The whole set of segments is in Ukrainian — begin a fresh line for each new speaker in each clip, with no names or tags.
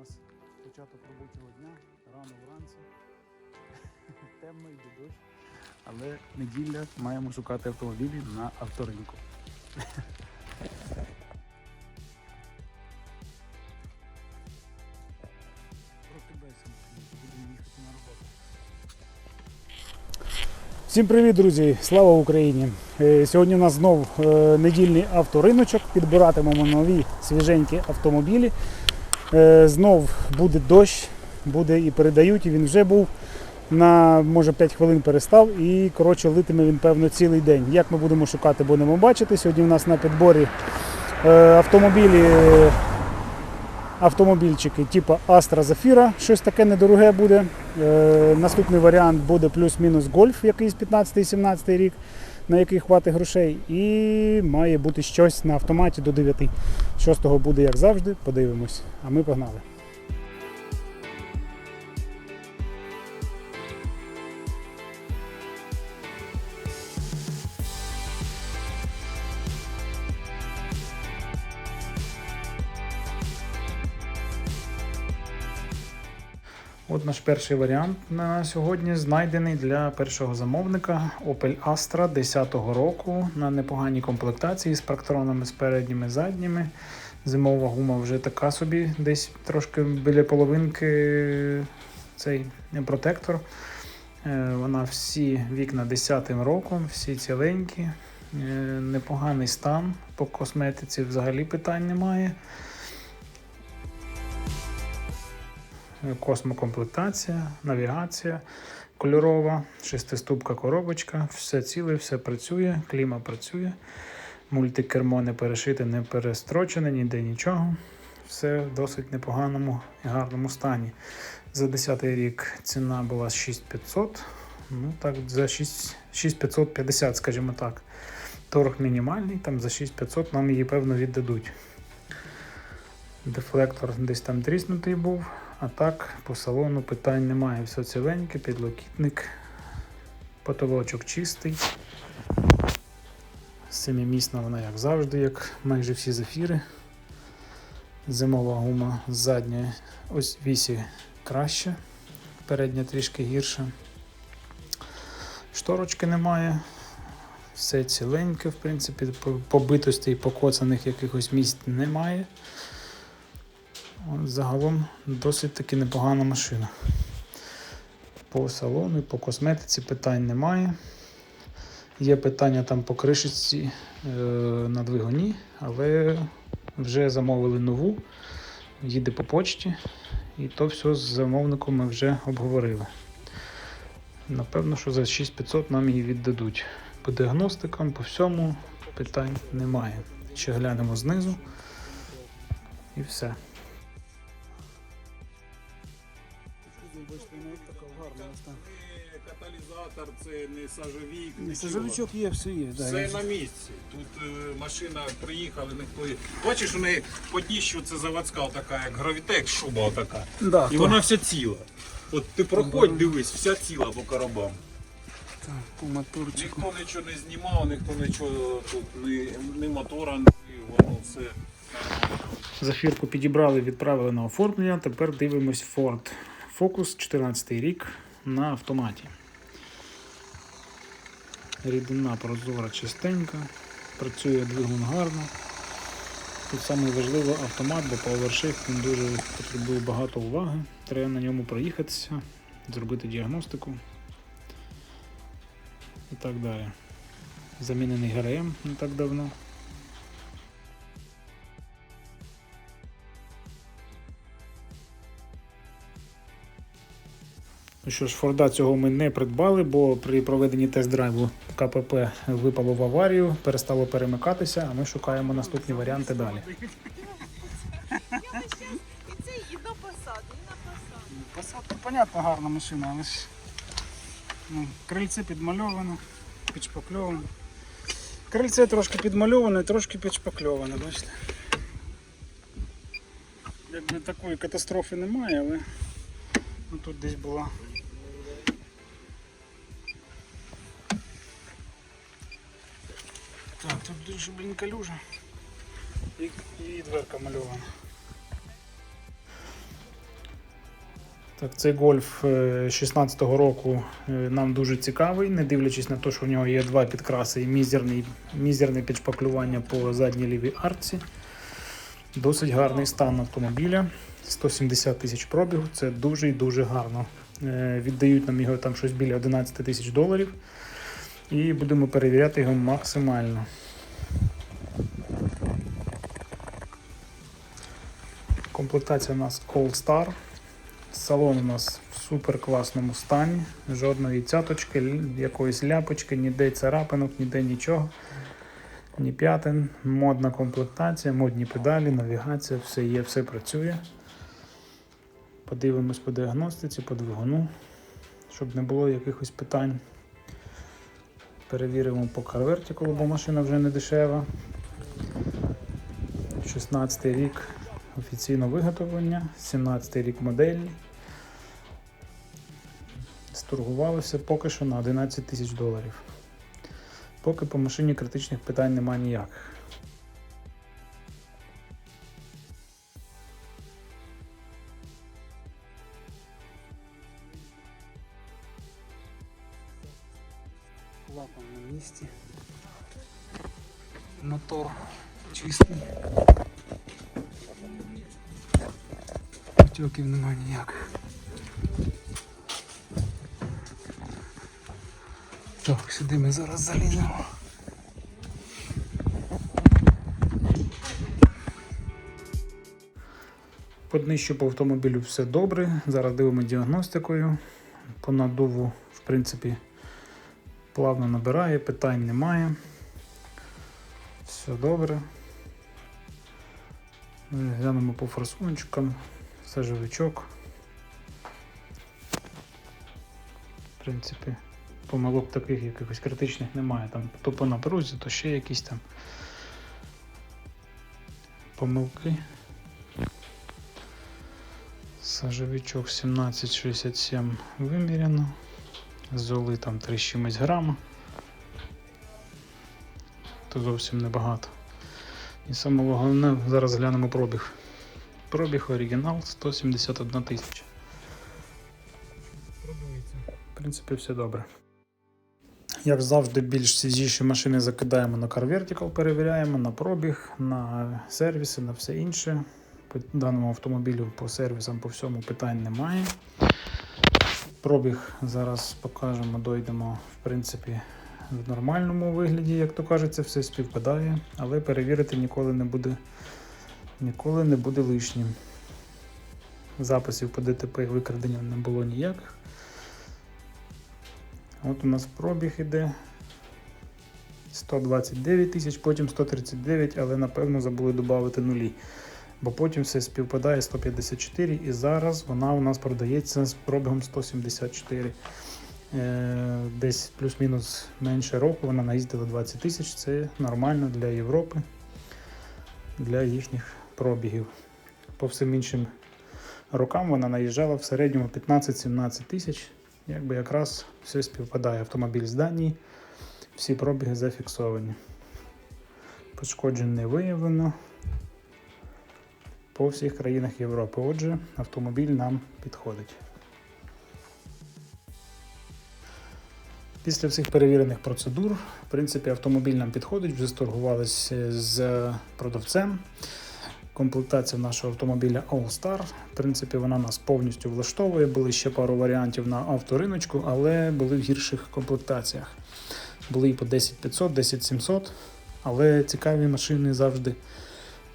нас початок робочого дня, рано вранці. Темно йде дощ. Але неділя маємо шукати автомобілі на авторинку. Всім привіт, друзі! Слава Україні! Е, Сьогодні у нас знов е, недільний авториночок. Підбиратимемо нові свіженькі автомобілі. Е, Знов буде дощ, буде і передають, і він вже був. На може 5 хвилин перестав і коротше литиме він певно цілий день. Як ми будемо шукати, будемо бачити. Сьогодні у нас на підборі е, автомобілі, автомобільчики типу Astra Zafira, щось таке недороге буде. Е, наступний варіант буде плюс-мінус гольф, якийсь 15-17 рік, на який хватить грошей. І має бути щось на автоматі до 9. Що з того буде, як завжди, подивимось. А ми погнали. От наш перший варіант на сьогодні знайдений для першого замовника Opel Astra 10-го року на непоганій комплектації з парктронами з передніми задніми. Зимова гума вже така собі, десь трошки біля половинки цей протектор. Е, Вона всі вікна 10-м роком, всі ціленькі, Е, непоганий стан. По косметиці взагалі питань немає. Космокомплектація, навігація кольорова, шестиступка коробочка, все ціле, все працює, кліма працює, мультикермо не перешите, не перестрочене, ніде нічого. Все в досить непоганому і гарному стані. За 10 рік ціна була 6500, ну так, за 6 6550, скажімо так. Торг мінімальний, там за 6500 нам її певно віддадуть. Дефлектор десь там тріснутий був, а так по салону питань немає. Все ціленьке, підлокітник, потолочок чистий. Семимісна вона, як завжди, як майже всі зефіри. Зимова гума задня ось вісі краще, передня трішки гірше. Шторочки немає. Все ціленьке, в принципі, по- побитостей, покоцаних якихось місць немає. Загалом досить таки непогана машина. По салону, по косметиці питань немає. Є питання там по кришечці е, на двигуні, але вже замовили нову, їде по почті, і то все з замовником ми вже обговорили. Напевно, що за 6500 нам її віддадуть. По діагностикам, по всьому питань немає. Ще глянемо знизу і все.
Не каталізатор, це не сажовік,
Не. Сажовичок є, все є. Да,
Все
я-
на місці. Тут е, машина приїхала, ніхто її. Бачиш, у неї по дніщу це заводська така, як гравітек, шуба така.
Да,
І
то-
вона вся ціла. От ти проходь, дивись, вся ціла по коробам.
так, по моторчику.
Ніхто нічого не знімав, ніхто нічого тут, ні, ні мотора, ні воно все.
Зафірку підібрали, відправили на оформлення. Тепер дивимось Ford Focus 14 рік на автоматі. Рідина прозора, чистенька, працює двигун гарно. Тут саме важливо автомат, бо PowerShift він дуже потребує багато уваги. Треба на ньому проїхатися, зробити діагностику і так далі. Замінений ГРМ не так давно. Ну що ж, Форда цього ми не придбали, бо при проведенні тест-драйву КПП випало в аварію, перестало перемикатися, а ми шукаємо наступні варіанти далі.
Посаду.
Посадка, понятно, гарна машина, але ж ну, крильце підмальоване, підшпакльоване. Крильце трошки підмальоване, трошки підшпакльоване, бачите. Якби такої катастрофи немає, але ну, тут десь була. Тут дуже, блін, калюжа. І, і дверка мальована.
Так, цей гольф 16-го року е, нам дуже цікавий, не дивлячись на те, що в нього є два підкраси і мізерний, мізерне підшпаклювання по задній лівій арці. Досить гарний стан автомобіля. 170 тисяч пробігу. Це дуже і дуже гарно. Е, Віддають нам його там щось біля 11 тисяч доларів. І будемо перевіряти його максимально. Комплектація у нас All Star. Салон у нас в супер класному стані. Жодної цяточки, якоїсь ляпочки, ніде царапинок, ніде нічого. Ні п'ятин, модна комплектація, модні педалі, навігація, все є, все працює. Подивимось по діагностиці, по двигуну, щоб не було якихось питань. Перевіримо по CarVertical, бо машина вже не дешева. 16 рік офіційно виготовлення, 17 й рік моделі. Сторгувалося поки що на 11 тисяч доларів. Поки по машині критичних питань немає ніяких.
Клапан на місці. Мотор чистий. Потьоків немає ніяких. Так, сюди ми зараз заліземо.
По днищу по автомобілю все добре. Зараз дивимо діагностикою. По надуву, в принципі, плавно набирає, питань немає. Все добре. Глянемо по форсуночкам. Все. В принципі, помилок таких якихось критичних немає. Там то по напрузі, то ще якісь там помилки. Сажовичок 1767 виміряно. Золи там 3 з чимось грама. То зовсім небагато. І саме головне, зараз глянемо пробіг. Пробіг оригінал 171 тисяча. В принципі, все добре. Як завжди, більш свіжіші машини закидаємо на Car Vertical, перевіряємо на пробіг, на сервіси, на все інше. По даному автомобілю по сервісам по всьому питань немає. Пробіг зараз покажемо, дойдемо в принципі в нормальному вигляді, як то кажеться, все співпадає, але перевірити ніколи не буде, ніколи не буде лишнім. Записів по ДТП і викраденням не було ніяких. От у нас пробіг іде 129 тисяч, потім 139, але напевно забули додати нулі. Бо потім все співпадає 154 і зараз вона у нас продається з пробігом 174. Е, Десь плюс-мінус менше року вона наїздила 20 тисяч. Це нормально для Європи, для їхніх пробігів. По всім іншим рокам вона наїжджала в середньому 15-17 тисяч. Якби якраз все співпадає. Автомобіль з Данії, всі пробіги зафіксовані. Пошкоджень не виявлено по всіх країнах Європи. Отже, автомобіль нам підходить. Після всіх перевірених процедур, в принципі, автомобіль нам підходить, вже сторгувалися з продавцем. Комплектація нашого автомобіля All Star. В принципі, вона нас повністю влаштовує. Були ще пару варіантів на авториночку, але були в гірших комплектаціях. Були і по 10500, 10700, але цікаві машини завжди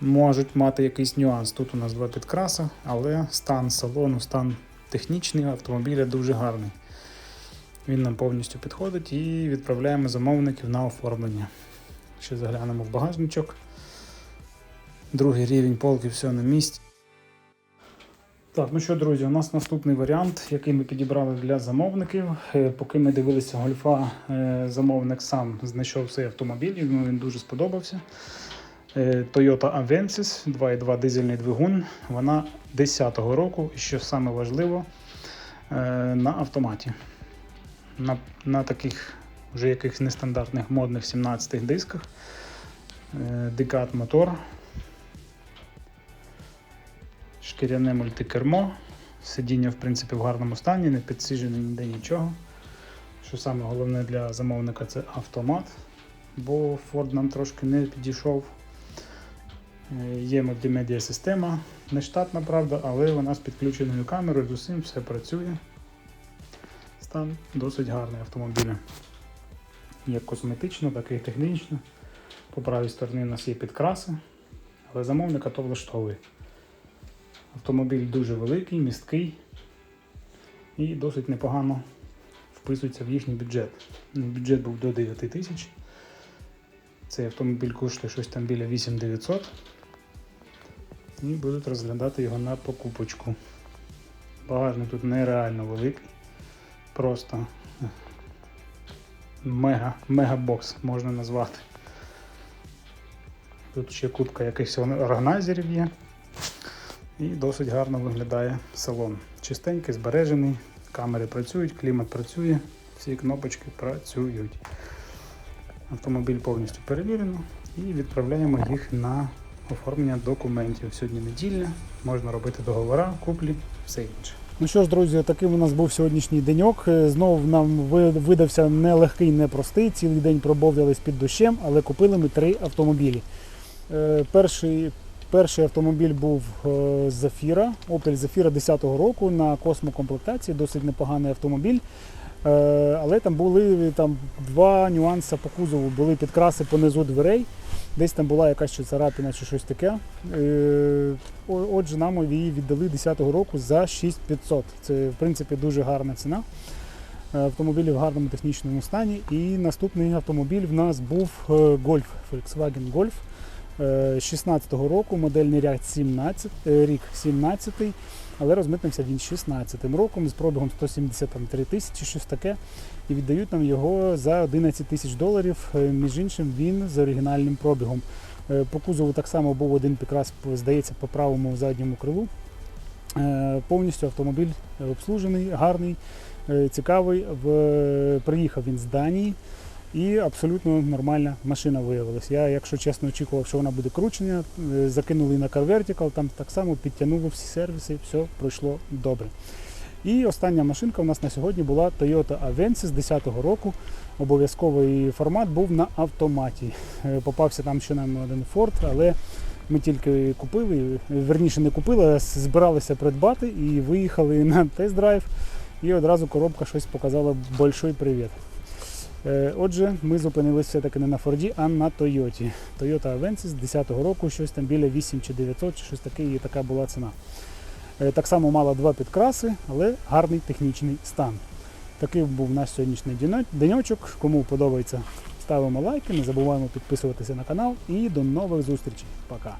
можуть мати якийсь нюанс. Тут у нас два підкраси, але стан салону, стан технічний автомобіля дуже гарний. Він нам повністю підходить і відправляємо замовників на оформлення. Ще заглянемо в багажничок. Другий рівень полки, все на місці. Так, ну що, друзі, у нас наступний варіант, який ми підібрали для замовників. Е, Поки ми дивилися гольфа, е, замовник сам знайшов цей автомобіль, йому він дуже сподобався. Е, Toyota Avensis 2.2 дизельний двигун. Вона 10-го року, і що саме важливо, на автоматі. На, на таких вже якихось нестандартних модних 17-х дисках. Декат мотор. Шкіряне мультикермо.
Сидіння, в принципі, в гарному стані, не підсиджене ніде нічого. Що саме головне для замовника це автомат, бо Ford нам трошки не підійшов. Е, Є мультимедіа система, не штатна, правда, але вона з підключеною камерою, з усім все працює. Стан досить гарний автомобіля. Як косметично, так і технічно. По правій стороні у нас є підкраси, але замовника то влаштовує. Автомобіль дуже великий, місткий і досить непогано вписується в їхній бюджет. Бюджет був до 9 тисяч. Цей автомобіль коштує щось там біля 8900. І будуть розглядати його на покупочку. Багажник тут нереально великий. Просто мега, мегабокс можна назвати. Тут ще купка якихось органайзерів є. І досить гарно виглядає салон. Чистенький, збережений, камери працюють, клімат працює, всі кнопочки працюють. Автомобіль повністю перевірено і відправляємо їх на оформлення документів. Сьогодні неділя, можна робити договори, куплі, все інше.
Ну що ж, друзі, таким у нас був сьогоднішній деньок. Е, Знову нам видався нелегкий, непростий. Цілий день пробовлялись під дощем, але купили ми три автомобілі. Е, Перший, перший автомобіль був е, Zafira, Opel Zafira 10-го року на космокомплектації, досить непоганий автомобіль. Е, Але там були там, два нюанси по кузову. Були підкраси понизу дверей, десь там була якась чи царапина чи щось таке. Е, Отже, нам її віддали 10-го року за 6500. Це в принципі дуже гарна ціна. Автомобіль в гарному технічному стані. І наступний автомобіль в нас був Golf, Volkswagen Golf. Е, 16-го року, модельний ряд 17, е, рік 17, але розмитнився він 16-м роком з пробігом 173 тисячі, щось таке. І віддають нам його за 11 тисяч доларів. Е, Між іншим, він з оригінальним пробігом. Е, По кузову так само був один підкрас, здається, по правому задньому крилу. Повністю автомобіль обслужений, гарний, цікавий. Приїхав він з Данії і абсолютно нормальна машина виявилась. Я, якщо чесно, очікував, що вона буде кручена. Е, Закинули на Car Vertical, там так само підтягнули всі сервіси, все пройшло добре. І остання машинка у нас на сьогодні була Toyota Avensis 10-го року. Обов'язковий формат був на автоматі. Е, Попався там ще нам один Ford, але ми тільки купили, верніше не купили, а збиралися придбати і виїхали на тест-драйв. І одразу коробка щось показала большой привіт. Е, Отже, ми зупинилися все-таки не на Форді, а на Тойоті. Toyota Avensis 10-го року, щось там біля 8 чи 900, чи щось таке, і така була ціна. Е, Так само мала два підкраси, але гарний технічний стан. Такий був наш сьогоднішній деньочок. Кому подобається, ставимо лайки, не забуваємо підписуватися на канал і до нових зустрічей. Пока!